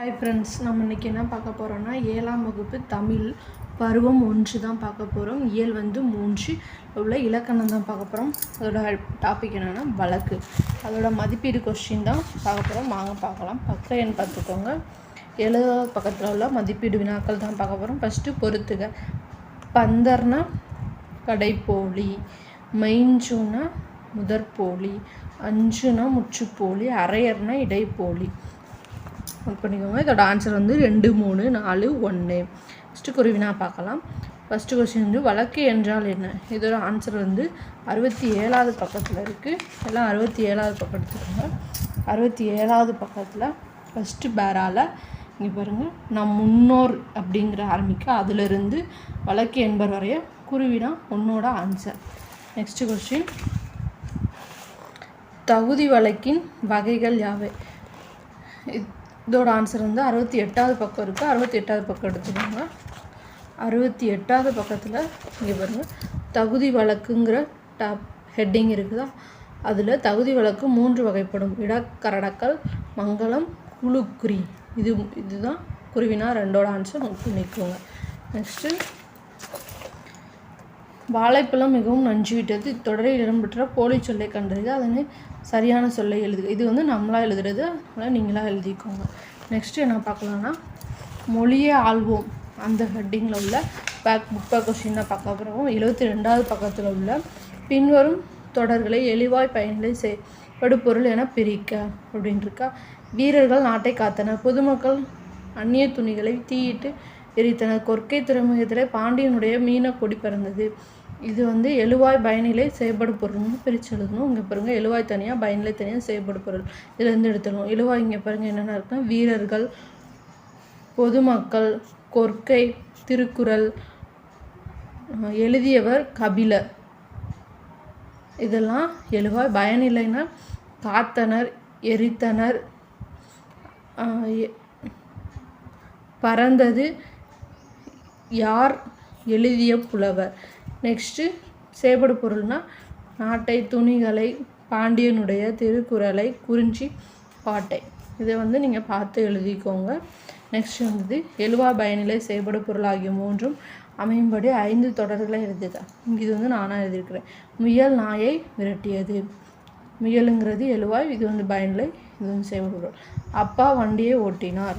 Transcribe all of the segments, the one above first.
Hi friends நம்ம இன்றைக்கி என்ன பார்க்க போகிறோம்னா ஏழாம் வகுப்பு தமிழ் பருவம் ஒன்று தான் பார்க்க போகிறோம் இயல் வந்து மூன்று. உள்ள இலக்கணம் தான் பார்க்க போகிறோம் அதோட டாபிக் என்னென்னா வழக்கு. அதோட மதிப்பீடு கொஸ்டின் தான் பார்க்க போகிறோம் வாங்க பார்க்கலாம். பக்க எண் பார்த்துக்கோங்க. எழுத பக்கத்தில் உள்ள மதிப்பீடு வினாக்கள் தான் பார்க்க போகிறோம் ஃபஸ்ட்டு பொறுத்துக. பந்தர்னா கடைப்போலி மெயின்ஜுனா முதற்போலி அஞ்சுனா முற்றுப்போலி அரையர்னா இடைப்போலி. நோட் பண்ணிக்கோங்க. இதோட ஆன்சர் வந்து ரெண்டு மூணு நாலு ஒன்று ஃபஸ்ட்டு குருவினா பார்க்கலாம். ஃபஸ்ட்டு கொஸ்டின் வந்து வழக்கு என்றால் என்ன? இதோட ஆன்சர் வந்து அறுபத்தி ஏழாவது பக்கத்தில் இருக்குது எல்லாம் அறுபத்தி ஏழாவது பக்கம் எடுத்துக்கோங்க. அறுபத்தி ஏழாவது பக்கத்தில் ஃபஸ்ட்டு பேரால் இங்கே பாருங்கள் நம் முன்னோர் அப்படிங்கிற ஆரம்பிக்க அதிலிருந்து வழக்கு என்பர் வரைய குருவினா உன்னோட ஆன்சர் நெக்ஸ்ட்டு கொஸ்டின் தகுதி வழக்கின் வகைகள் யாவை? இதோட ஆன்சர் வந்து அறுபத்தி எட்டாவது பக்கம் இருக்குது அறுபத்தி எட்டாவது பக்கம் எடுத்துக்கோங்க. அறுபத்தி எட்டாவது பக்கத்தில் இங்கே பாருங்கள் தகுதி வழக்குங்கிற டாப் ஹெட்டிங் இருக்குதா? அதில் தகுதி வழக்கு மூன்று வகைப்படும். இடக்கரடக்கல் மங்களம் குழுக்குறி. இது இதுதான் குருவினா ரெண்டோட ஆன்சர் நோட் நெக்ஸ்ட்டு வாழைப்பழம் மிகவும் நஞ்சு விட்டது. இத்தொடரில் இடம்பெற்ற போலி சொல்லை கண்டறிது அதனை சரியான சொல்லை எழுதுக. இது வந்து நம்மளாக எழுதுறது அதனால் நீங்களாக எழுதிக்கோங்க. நெக்ஸ்ட்டு என்ன பார்க்கலான்னா மொழியே ஆள்வோம். அந்த ஹெட்டிங்கில் உள்ள பேக் புக் பேக் கொஸ்டின் தான் பார்க்க போகிறோம் எழுபத்தி ரெண்டாவது பக்கத்தில் உள்ள பின்வரும் தொடர்களை எளிவாய் பயனிலை செய் படுபொருள் என பிரிக்க அப்படின்னு இருக்கா வீரர்கள் நாட்டை காத்தனர். பொதுமக்கள் அந்நிய துணிகளை தீயிட்டு எரித்தனர். கொற்கை துறைமுகத்தில் பாண்டியனுடைய மீன கொடி பிறந்தது. இது வந்து எழுவாய் பயனிலை செயல்படு பொருள்னு பிரித்து எழுதணும். இங்கே பாருங்கள் எழுவாய் தனியாக பயனிலை தனியாக செயல்படு பொருள். இதுலேருந்து எடுத்துடணும். எழுவாய் இங்கே பாருங்கள் என்னென்ன இருக்குன்னா வீரர்கள் பொதுமக்கள் கொற்கை திருக்குறள் எழுதியவர் கபிலர். இதெல்லாம் எழுவாய் பயனிலைன்னா காத்தனர் எரித்தனர் பறந்தது யார் எழுதிய புலவர். நெக்ஸ்ட்டு சேபடு பொருள்னால் நாட்டை துணிகளை பாண்டியனுடைய திருக்குறளை குறிஞ்சி பாட்டை. இதை வந்து நீங்கள் பார்த்து எழுதிக்கோங்க. நெக்ஸ்ட் வந்து எழுவா பயனிலை செயல்படு பொருள் ஆகிய மூன்றும் அமையும்படி ஐந்து தொடர்களை எழுதுக இது வந்து நானாக எழுதியிருக்கிறேன். முயல் நாயை விரட்டியது. முயலுங்கிறது எழுவாய் இது வந்து பயனிலை இது வந்து செயல்படு பொருள். அப்பா வண்டியை ஓட்டினார்.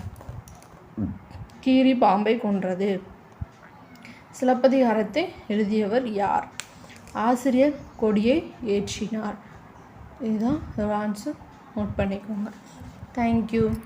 கீரி பாம்பை கொன்றது. சிலப்பதிகாரத்தை எழுதியவர் யார்? ஆசிரியர் கொடியை ஏற்றினார். இதுதான் ஆன்சர் நோட் பண்ணிக்கோங்க. தேங்க்யூ